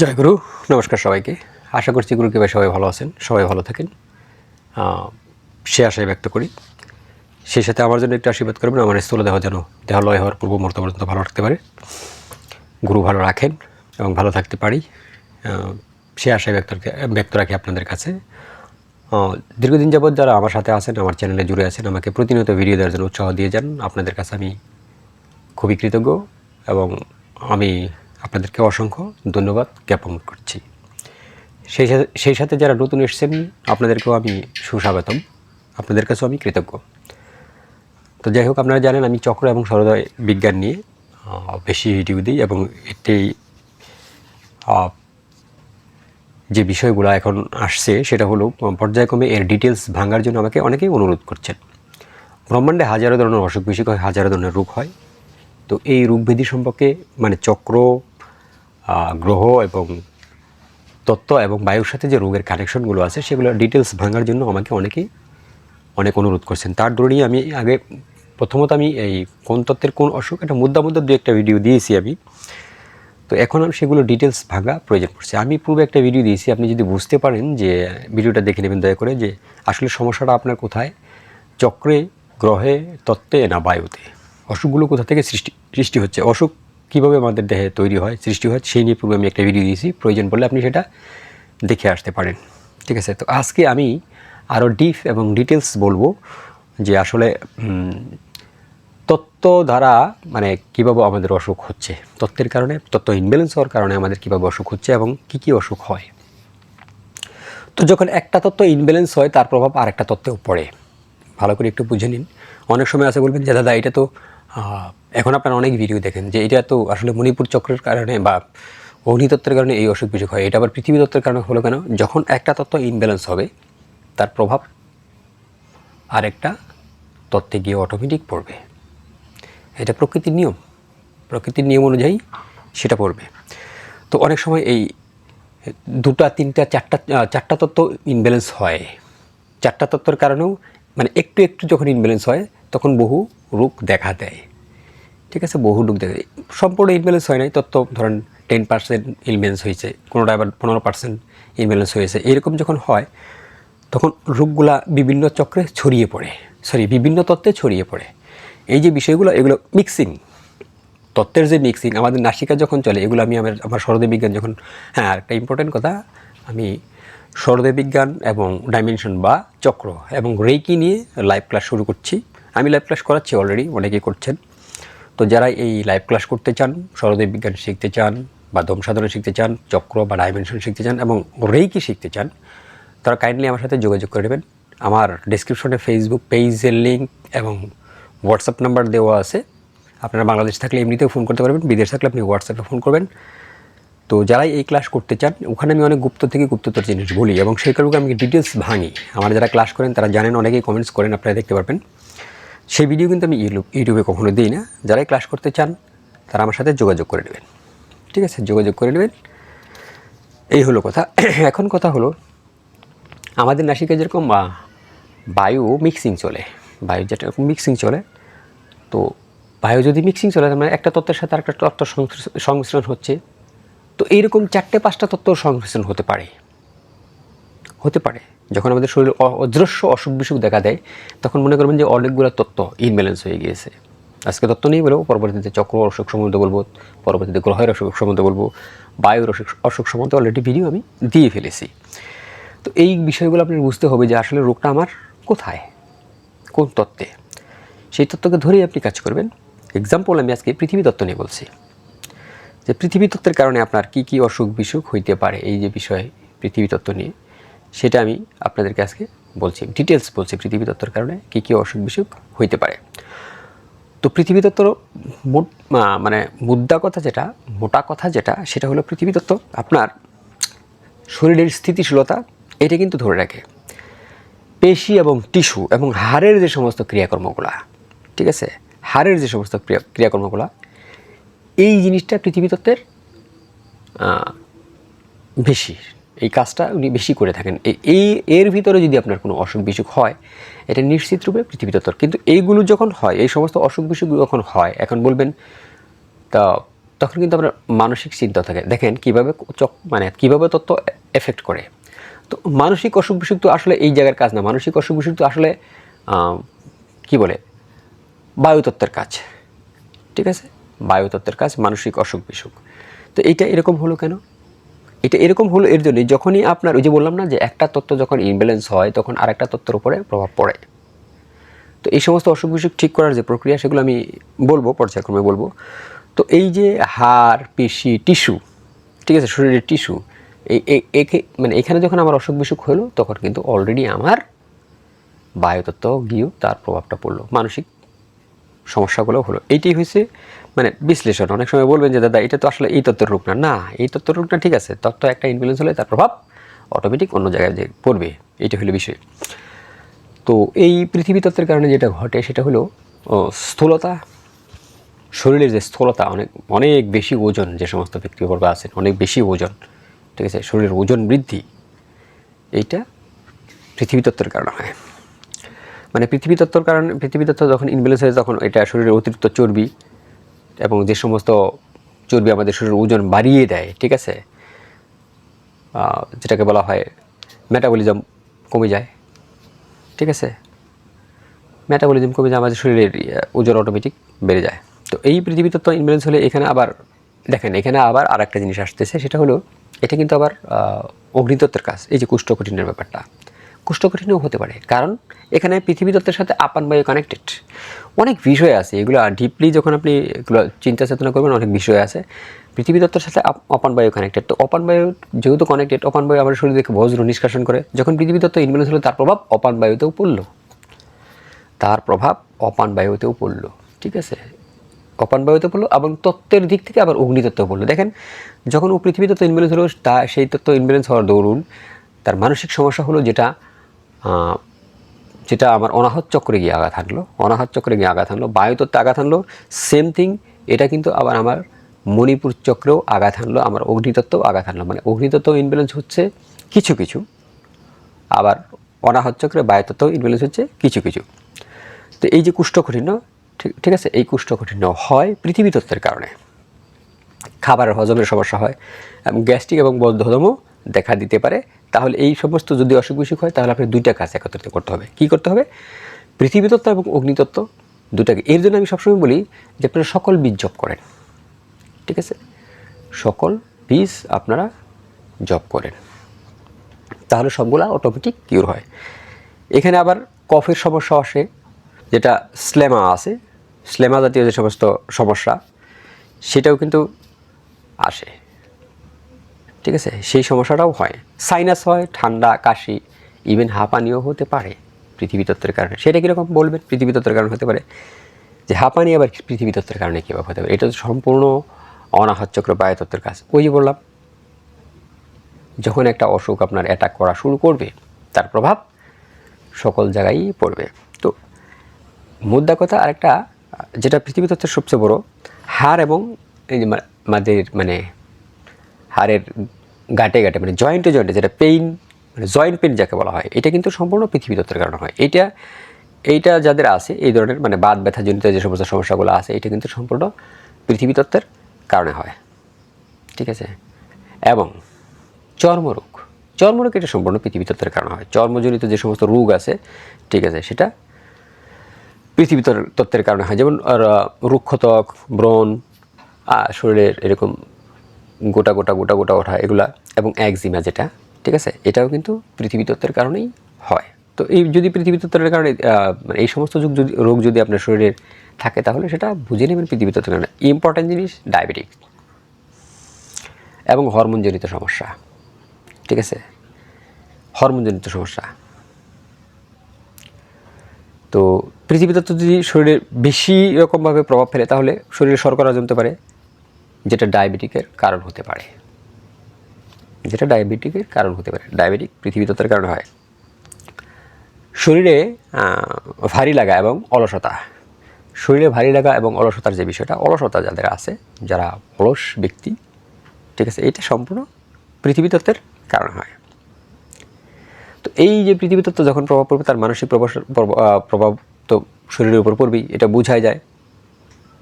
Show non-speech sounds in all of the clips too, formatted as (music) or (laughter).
জয় গুরু, নমস্কার সবাইকে। আশা করছি গুরু কৃপায় সবাই ভালো আছেন, সবাই ভালো থাকেন। সে আশায় ব্যক্ত করি। সেই সাথে আমার জন্য একটু আশীর্বাদ করবেন, আমার স্থূল দেহ যেন দেহালয় হওয়ার পূর্ব মুহূর্ত পর্যন্ত ভালো রাখতে পারে। গুরু ভালো রাখেন এবং ভালো থাকতে পারি। সে আশায় ব্যক্ত ব্যক্ত রাখি আপনাদের কাছে। দীর্ঘদিন যাবৎ যারা আমার সাথে আছেন, আমার চ্যানেলে জুড়ে আছেন, আমাকে প্রতিনিয়ত ভিডিও দেওয়ার জন্য উৎসাহ দিয়ে যান। আপনাদের কাছে আমি খুবই কৃতজ্ঞ এবং আমি আপনাদেরকে অসংখ্য ধন্যবাদ জ্ঞাপন করছি। সেই সাথে সেই সাথে যারা নতুন এসেছেন, আপনাদেরকেও আমি সুস্বাগতম। আপনাদের কাছেও আমি কৃতজ্ঞ। তো যাই হোক, আপনারা জানেন আমি চক্র এবং সরোদয় বিজ্ঞান নিয়ে বেশি ভিডিও দিই এবং এটি যে বিষয়গুলো এখন আসছে, সেটা হলো পর্যায়ক্রমে এর ডিটেলস ভাঙার জন্য আমাকে অনেকেই অনুরোধ করছেন। ব্রহ্মাণ্ডে হাজারো ধরনের অসুখ বিসুখ হয়, হাজারো ধরনের রোগ হয়। তো এই রোগভেদি সম্পর্কে মানে চক্র গ্রহ এবং তত্ত্ব এবং বায়ুর সাথে যে রোগের কানেকশনগুলো আছে, সেগুলো ডিটেলস ভাঙার জন্য আমাকে অনেকেই অনেক অনুরোধ করছেন। তার দরুনই আমি আগে প্রথমত আমি এই কোন তত্ত্বের কোন অসুখ একটা মুদ্রা মুদ্রা দু একটা ভিডিও দিয়েছি আমি। তো এখন আমি সেগুলো ডিটেলস ভাঙা প্রয়োজন পড়ছে। আমি পূর্বে একটা ভিডিও দিয়েছি, আপনি যদি বুঝতে পারেন যে ভিডিওটা দেখে নেবেন দয়া করে যে, আসলে সমস্যাটা আপনার কোথায়? চক্রে, গ্রহে, তত্ত্বে না বায়ুতে? অসুখগুলো কোথা থেকে সৃষ্টি সৃষ্টি হচ্ছে? অসুখ কীভাবে আমাদের দেহে তৈরি হয়, সৃষ্টি হয়, সেই নিয়ে পূর্বে আমি একটা ভিডিও দিয়েছি। প্রয়োজন পড়লে আপনি সেটা দেখে আসতে পারেন। ঠিক আছে? তো আজকে আমি আরও ডিপ এবং ডিটেলস বলব যে আসলে তত্ত্ব দ্বারা মানে কীভাবে আমাদের অসুখ হচ্ছে, তত্ত্বের কারণে, তত্ত্ব ইনব্যালেন্স হওয়ার কারণে আমাদের কীভাবে অসুখ হচ্ছে এবং কী কী অসুখ হয়। তো যখন একটা তত্ত্ব ইনব্যালেন্স হয়, তার প্রভাব আরেকটা তত্ত্বেও পড়ে। ভালো করে একটু বুঝে নিন। অনেক সময় আছে বলবেন যে, দাদা, এটা তো এখন আপনারা অনেক ভিডিও দেখেন যে এটা তো আসলে মণিপুর চক্রের কারণে বা অগ্নিতত্ত্বের কারণে এই অসুখ বিসুখ হয়। এটা আবার পৃথিবী তত্ত্বের কারণে হলো কেন? যখন একটা তত্ত্ব ইনব্যালেন্স হবে, তার প্রভাব আরেকটা তত্ত্বে গিয়ে অটোমেটিক পড়বে। এটা প্রকৃতির নিয়ম। প্রকৃতির নিয়ম অনুযায়ী সেটা পড়বে। তো অনেক সময় এই দুটা, তিনটা, চারটা চারটা তত্ত্ব ইনব্যালেন্স হয়। চারটা তত্ত্বের কারণেও মানে একটু একটু যখন ইনব্যালেন্স হয় তখন বহু রোগ দেখা দেয়। ঠিক আছে? বহু রোগ দেখা দেয়। সম্পূর্ণ ইনব্যালেন্স হয় নাই। তত্ত্ব ধরেন টেন পার্সেন্ট ইনব্যালেন্স হয়েছে কোনোটা আবার পনেরো পার্সেন্ট ইনব্যালেন্স হয়েছে। এরকম যখন হয়, তখন রোগগুলা বিভিন্ন চক্রে ছড়িয়ে পড়ে। সরি বিভিন্ন তত্ত্বে ছড়িয়ে পড়ে। এই যে বিষয়গুলো, এগুলো মিক্সিং তত্ত্বের যে মিক্সিং আমাদের নাসিকা যখন চলে, এগুলো আমি আমার আমার সরদে বিজ্ঞান যখন হ্যাঁ একটা ইম্পর্টেন্ট কথা, আমি সরদে বিজ্ঞান এবং ডাইমেনশন বা চক্র এবং রেকি নিয়ে লাইভ ক্লাস শুরু করছি। আমি লাইভ ক্লাস করাচ্ছি অলরেডি অনেকেই করছেন। তো যারা এই লাইভ ক্লাস করতে চান, সরদেব বিজ্ঞান শিখতে চান, বা দম সাধনা শিখতে চান, চক্র বা ডাইমেনশন শিখতে চান, এবং রেইকি শিখতে চান, তারা কাইন্ডলি আমার সাথে যোগাযোগ করে নেবেন। আমার ডিসক্রিপশনে ফেসবুক পেজের লিঙ্ক এবং হোয়াটসঅ্যাপ নাম্বার দেওয়া আছে। আপনারা বাংলাদেশ থাকলে এমনিতেও ফোন করতে পারবেন, বিদেশ থাকলে আপনি হোয়াটসঅ্যাপে ফোন করবেন। তো যারাই এই ক্লাস করতে চান, ওখানে আমি অনেক গুপ্ত থেকে গুপ্ততর জিনিস বলি, এবং সেই কারণে আমি ডিটেলস ভাঙি। আমার যারা ক্লাস করেন, তারা জানেন, অনেকেই কমেন্টস করেন, আপনারা দেখতে পারবেন। সেই ভিডিও কিন্তু আমি ইউটিউব কখনো দিই না। যারাই ক্লাস করতে চান, তারা আমার সাথে যোগাযোগ করে নেবেন। ঠিক আছে? যোগাযোগ করে নেবেন। এই হলো কথা। (clears throat) এখন কথা হলো, আমাদের নাসিকে যেরকম বায়ু মিক্সিং চলে। বায়ু যেটা মিক্সিং চলে, তো বায়ু যদি মিক্সিং চলে, তার মানে একটা তত্ত্বের সাথে আরেকটা তত্ত্ব সংমিশ্রণ হচ্ছে। তো এইরকম চারটে পাঁচটা তত্ত্ব সংমিশ্রণ হতে পারে। হতে পারে। যখন আমাদের শরীরে অদৃশ্য অসুখ বিসুখ দেখা দেয়, তখন মনে করবেন যে অনেকগুলো তত্ত্ব ইনব্যালেন্স হয়ে গিয়েছে। আজকে তত্ত্ব নেই বলেও পরবর্তীতে চক্র অসুখ সম্বন্ধে বলব, পরবর্তীতে গ্রহের অসুখ সম্বন্ধে বলব, বায়ুর অসুখ অসুখ সম্বন্ধে অলরেডি ভিডিও আমি দিয়ে ফেলেছি। তো এই বিষয়গুলো আপনার বুঝতে হবে যে আসলে রোগটা আমার কোথায়? কোন তত্ত্বে? সেই তত্ত্বকে ধরেই আপনি কাজ করবেন। এক্সাম্পল আমি আজকে পৃথিবী তত্ত্ব নিয়ে বলছি। যে পৃথিবী তত্ত্বের কারণে আপনার কি কি অসুখ বিসুখ হইতে পারে? এই যে বিষয়, পৃথিবী তত্ত্ব নিয়ে। সেটা আমি আপনাদেরকে আজকে বলছি ডিটেলস বলছি পৃথিবী তত্ত্বের কারণে কী কী অসুখ বিসুখ হইতে পারে। তো পৃথিবী তত্ত্ব মোট মানে মুদ্রা কথা যেটা, মোটা কথা যেটা, সেটা হলো পৃথিবী তত্ত্ব। আপনার শরীরের স্থিতিশীলতা, এটা কিন্তু ধরে রাখে। পেশি এবং টিস্যু এবং হাড়ের যে সমস্ত ক্রিয়াকর্মগুলা, ঠিক আছে? হাড়ের যে সমস্ত ক্রিয়া, ক্রিয়াকর্মগুলা, এই জিনিসটা পৃথিবী তত্ত্বের বেশি। এই কাজটা উনি বেশি করে থাকেন। এই, এর ভিতরে যদি আপনার কোনো অসুখ বিসুখ হয়, এটা নিশ্চিত রূপে পৃথিবী তত্ত্বর কিন্তু এইগুলো যখন হয়, এই সমস্ত অসুখ বিসুখ যখন হয়, এখন বলবেন, তা তখন কিন্তু আপনার মানসিক চিন্তা থাকে। দেখেন কীভাবে চক মানে কীভাবে তত্ত্ব এফেক্ট করে। তো মানসিক অসুখ বিসুখ তো আসলে এই জায়গার কাজ না। মানসিক অসুখ বিসুখ তো আসলে কি বলে, বায়ুতত্ত্বের কাজ। ঠিক আছে? বায়ুতত্ত্বের কাজ, মানসিক অসুখ বিসুখ। তো এইটা এরকম হলো কেন? এটা এরকম হলো এর জন্যই যখনই আপনার ওই যে বললাম না যে একটা তত্ত্ব যখন ইমব্যালেন্স হয়, তখন আরেকটা তত্ত্বের উপরে প্রভাব পড়ে। তো এই সমস্ত অসুখ বিসুখ ঠিক করার যে প্রক্রিয়া, সেগুলো আমি বলব, পর্যায়ক্রমে বলব। তো এই যে হাড়, পেশি, টিস্যু, ঠিক আছে, শরীরের টিস্যু, এই একে মানে এখানে যখন আমার অসুখ বিসুখ হলো, তখন কিন্তু অলরেডি আমার বায়ুতত্ত্ব গিয়েও তার প্রভাবটা পড়ল। মানসিক সমস্যাগুলো হলো। এইটাই হয়েছে মানে বিশ্লেষণ। অনেক সময় বলবেন যে, দাদা, এটা তো আসলে এই তত্ত্বের রূপ না। না, এই তত্ত্বের রূপ না, ঠিক আছে। তত্ত্ব একটা ইনফ্লুয়েন্স হলে তার প্রভাব অটোমেটিক অন্য জায়গায় যে পড়বে এইটা হলো বিষয়। তো এই পৃথিবী তত্ত্বের কারণে যেটা ঘটে, সেটা হলো স্থূলতা। শরীরের যে স্থূলতা, অনেক অনেক বেশি ওজন যে সমস্ত ব্যক্তিবর্গ আছেন, অনেক বেশি ওজন, ঠিক আছে? শরীরের ওজন বৃদ্ধি, এইটা পৃথিবী তত্ত্বের কারণে হয়। মানে পৃথিবী তত্ত্বর কারণে, পৃথিবী তত্ত্ব যখন ইনব্যালেন্স হয়, তখন এটা শরীরের অতিরিক্ত চর্বি এবং যে সমস্ত চর্বি আমাদের শরীরের ওজন বাড়িয়ে দেয়, ঠিক আছে? যেটাকে বলা হয় মেটাবলিজম কমে যায়, ঠিক আছে? মেটাবলিজম কমে যায়, আমাদের শরীরের ওজন অটোমেটিক বেড়ে যায়। তো এই পৃথিবী তত্ত্ব ইনব্যালেন্স হলে এখানে আবার, দেখেন, এখানে আবার আর একটা জিনিস আসতেছে, সেটা হলো এটা কিন্তু আবার অগ্নিতত্ত্বের কাজ, এই যে কুষ্ঠকঠিনের ব্যাপারটা। কুষ্ঠকঠিনও হতে পারে। কারণ এখানে পৃথিবী তত্ত্বের সাথে আপান বায়ু কানেক্টেড অনেক বিষয় আছে, এগুলো ডিপলি যখন আপনি এগুলো চিন্তা চেতনা করবেন, অনেক বিষয় আছে। পৃথিবী তত্ত্বের সাথে অপান বায়ু কানেক্টেড তো অপান বায়ু যেহেতু কানেক্টেড অপান বায়ু আমাদের শরীর থেকে বজ্র নিষ্কাশন করে, যখন পৃথিবী তত্ত্ব ইনব্যালেন্স হলো, তার প্রভাব অপান বায়ুতেও পড়ল। তার প্রভাব অপান বায়ুতেও পড়ল, ঠিক আছে? অপান বায়ুতে পড়ল এবং তত্ত্বের দিক থেকে আবার অগ্নিতত্ত্ব পড়ল। দেখেন, যখন ও পৃথিবী তত্ত্ব ইনব্যালেন্স হলো, তা সেই তত্ত্ব ইনব্যালেন্স হওয়ার দৌড়ুন তার মানসিক সমস্যা হলো যেটা যেটা আমার অনাহত চক্রে গিয়ে আঘাত হানলো, অনাহত চক্রে গিয়ে আঘাত হানলো, বায়ুতত্ত্বে আঘাত হানলো সেম থিং এটা কিন্তু আবার আমার মণিপুর চক্রেও আঘাত হানলো, আমার অগ্নিতত্ত্বও আঘাত হানলো। মানে অগ্নিতত্ত্ব ইনব্যালেন্স হচ্ছে কিছু কিছু, আবার অনাহত চক্রে বায়ুতত্ত্ব ইনব্যালেন্স হচ্ছে কিছু কিছু। তো এই যে কুষ্ঠকঠিন্য, ঠিক ঠিক আছে? এই কুষ্ঠকঠিন্য হয় পৃথিবী তত্ত্বের কারণে। খাবারের হজমের সমস্যা হয়, এবং গ্যাস্ট্রিক এবং বদ্ধদমও দেখা দিতে পারে। তাহলে এই সমস্ত যদি অসুখ বিসুখ হয়, তাহলে আপনি দুইটা কাজ একত্রিত করতে হবে। কি করতে হবে? পৃথিবীতত্ত্ব এবং অগ্নিতত্ত্ব দুটাকে, এর জন্য আমি সবসময় বলি যে আপনারা সকল বীজ জপ করেন। ঠিক আছে? সকল বীজ আপনারা জপ করেন। তাহলে সবগুলা অটোমেটিক কিউর হয়। এখানে আবার কফের সমস্যা আসে, যেটা স্লেমা আছে। স্লেমা জাতীয় যে সমস্ত সমস্যা, সেটাও কিন্তু আসে। ঠিক আছে? সেই সমস্যাটাও হয়। সাইনাস হয়, ঠান্ডা, কাশি ইভেন হাঁপানিও হতে পারে পৃথিবী তত্ত্বের কারণে। সেটা কীরকম বলবেন? পৃথিবী তত্ত্বের কারণে হতে পারে। যে হাঁপানি আবার পৃথিবী তত্ত্বের কারণে কীভাবে হতে পারে? এটা তো সম্পূর্ণ অনাহত চক্র বায়ুতত্ত্বের কাজ। ওই যে বললাম, যখন একটা অসুখ আপনার অ্যাটাক করা শুরু করবে, তার প্রভাব সকল জায়গায় পড়বে। তো মুদ্রা কথা আরেকটা, যেটা পৃথিবী তত্ত্বের সবচেয়ে বড়, হাড় এবং আমাদের মানে হাড়ের গাঁটে গাঁটে মানে জয়েন্টে জয়েন্টে যেটা পেইন মানে জয়েন্ট পেন যাকে বলা হয়, এটা কিন্তু সম্পূর্ণ পৃথিবী তত্ত্বের কারণে হয়। এইটা এইটা যাদের আছে, এই ধরনের মানে বাত ব্যথাজনিত যে সমস্ত সমস্যাগুলো আছে, এটা কিন্তু সম্পূর্ণ পৃথিবী তত্ত্বের কারণে হয়। ঠিক আছে? এবং চর্মরোগ চর্মরোগ এটা সম্পূর্ণ পৃথিবী তত্ত্বের কারণে হয়। চর্মজনিত যে সমস্ত রোগ আছে, ঠিক আছে, সেটা পৃথিবীতর তত্ত্বের কারণে হয়। যেমন রুক্ষত্বক ব্রণ শরীরের এরকম গোটা গোটা গোটা গোটা ওঠা, এগুলা এবং একজিমা যেটা, ঠিক আছে? এটাও কিন্তু পৃথিবীতত্ত্বের কারণেই হয়। তো এই যদি পৃথিবী তত্ত্বের কারণে মানে এই সমস্ত যুগ যদি, রোগ যদি আপনার শরীরের থাকে, তাহলে সেটা বুঝে নেবেন পৃথিবী তত্ত্বের কারণে। ইম্পর্ট্যান্ট জিনিস ডায়াবেটিক এবং হরমোনজনিত সমস্যা, ঠিক আছে? হরমোনজনিত সমস্যা। তো পৃথিবীতত্ত্ব যদি শরীরে বেশি রকমভাবে প্রভাব ফেলে, তাহলে শরীরে শর্করা জমতে পারে যেটা ডায়াবেটিকের কারণ হতে পারে। যেটা ডায়াবেটিকের কারণ হতে পারে। ডায়াবেটিক পৃথিবী তত্ত্বের কারণে হয়। শরীরে ভারী লাগা এবং অলসতা। শরীরে ভারী লাগা এবং অলসতার যে বিষয়টা, অলসতা যাদের আছে, যারা অলস ব্যক্তি, ঠিক আছে, এটা সম্পূর্ণ পৃথিবী তত্ত্বের কারণ হয়। তো এই যে পৃথিবী তত্ত্ব যখন প্রভাব পড়বে, তার মানসিক প্রভাব- প্রভাব তো শরীরের উপর পড়বেই, এটা বোঝাই যায়।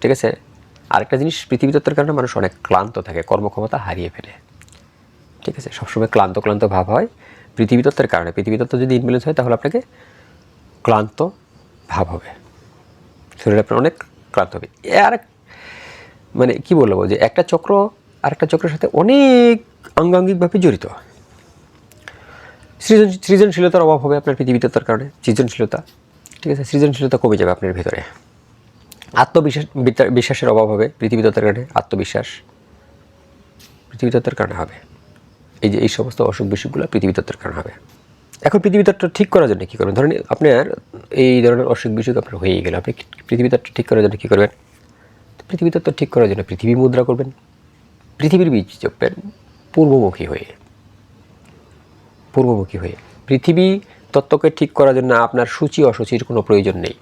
ঠিক আছে? আরেকটা জিনিস পৃথিবী তত্ত্বের কারণে মানুষ অনেক ক্লান্ত থাকে, কর্মক্ষমতা হারিয়ে ফেলে। ঠিক আছে? সবসময় ক্লান্ত ক্লান্ত ভাব হয় পৃথিবী তত্ত্বের কারণে। পৃথিবী তত্ত্ব যদি ইনব্যালেন্স হয়, তাহলে আপনাকে ক্লান্ত ভাব হবে। শরীর আপনার অনেক ক্লান্ত হবে। আর মানে কি বলব যে একটা চক্র আরেকটা চক্রের সাথে অনেক আঙ্গাঙ্গিকভাবে জড়িত। সৃজন, সৃজনশীলতার অভাব হবে আপনার পৃথিবী তত্ত্বের কারণে। সৃজনশীলতা, ঠিক আছে? সৃজনশীলতা কমে যাবে আপনার ভিতরে। আত্মবিশ্বাস বিশ্বাসের অভাব হবে পৃথিবী তত্ত্বের কারণে আত্মবিশ্বাস। পৃথিবী তত্ত্বের কারণে হবে। এই যে এই সমস্ত অসুখ বিসুখগুলো পৃথিবী তত্ত্বের কারণে হবে। এখন পৃথিবী তত্ত্ব ঠিক করার জন্য কী করবেন? ধরেন আপনার এই ধরনের অসুখ বিসুখ আপনার হয়েই গেল। আপনি কি- পৃথিবী তত্ত্ব ঠিক করার জন্য কী করবেন? পৃথিবী তত্ত্ব ঠিক করার জন্য পৃথিবী মুদ্রা করবেন। পৃথিবীর বীজ জপবেন পূর্বমুখী হয়ে। পূর্বমুখী হয়ে। পৃথিবী তত্ত্বকে ঠিক করার জন্য আপনার সূচি অসুচির কোনো প্রয়োজন নেই।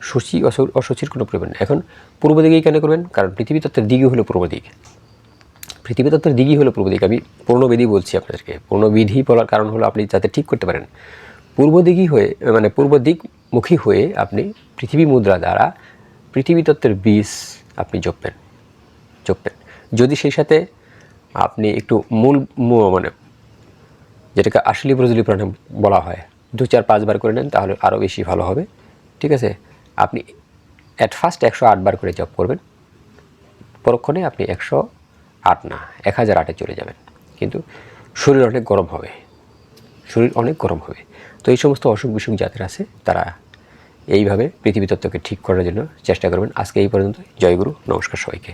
সূচি অসুচির কোনো নেই। এখন পূর্ব দিকেই কেন করবেন? কারণ পৃথিবী তত্ত্বের দিকই হলো পূর্ব দিক। পৃথিবী তত্ত্বের দিকই হলো পূর্ব দিক। আমি পূর্ণবিধি বলছি আপনাদেরকে। পূর্ণবিধি বলার কারণ হলো আপনি যাতে ঠিক করতে পারেন। পূর্ব দিকই হয়ে মানে পূর্ব দিকমুখী হয়ে আপনি পৃথিবী মুদ্রা দ্বারা পৃথিবী তত্ত্বের বীজ আপনি জপবেন। জপবেন। যদি সেই সাথে আপনি একটু মূল মানে যেটাকে আসলি ব্রজলি প্রাণায়াম বলা হয়, দু চার পাঁচবার করে নেন, তাহলে আরও বেশি ভালো হবে। ঠিক আছে? আপনি অ্যাট ফার্স্ট একশো আটবার করে জব করবেন, পরক্ষণে আপনি একশো আট না, এক হাজার আটে চলে যাবেন। কিন্তু শরীর অনেক গরম হবে, শরীর অনেক গরম হবে। তো এই সমস্ত অসুখ বিসুখ যাদের আছে, তারা এইভাবে পৃথিবী তত্ত্বকে ঠিক করার জন্য চেষ্টা করবেন। আজকে এই পর্যন্ত জয়গুরু, নমস্কার সবাইকে।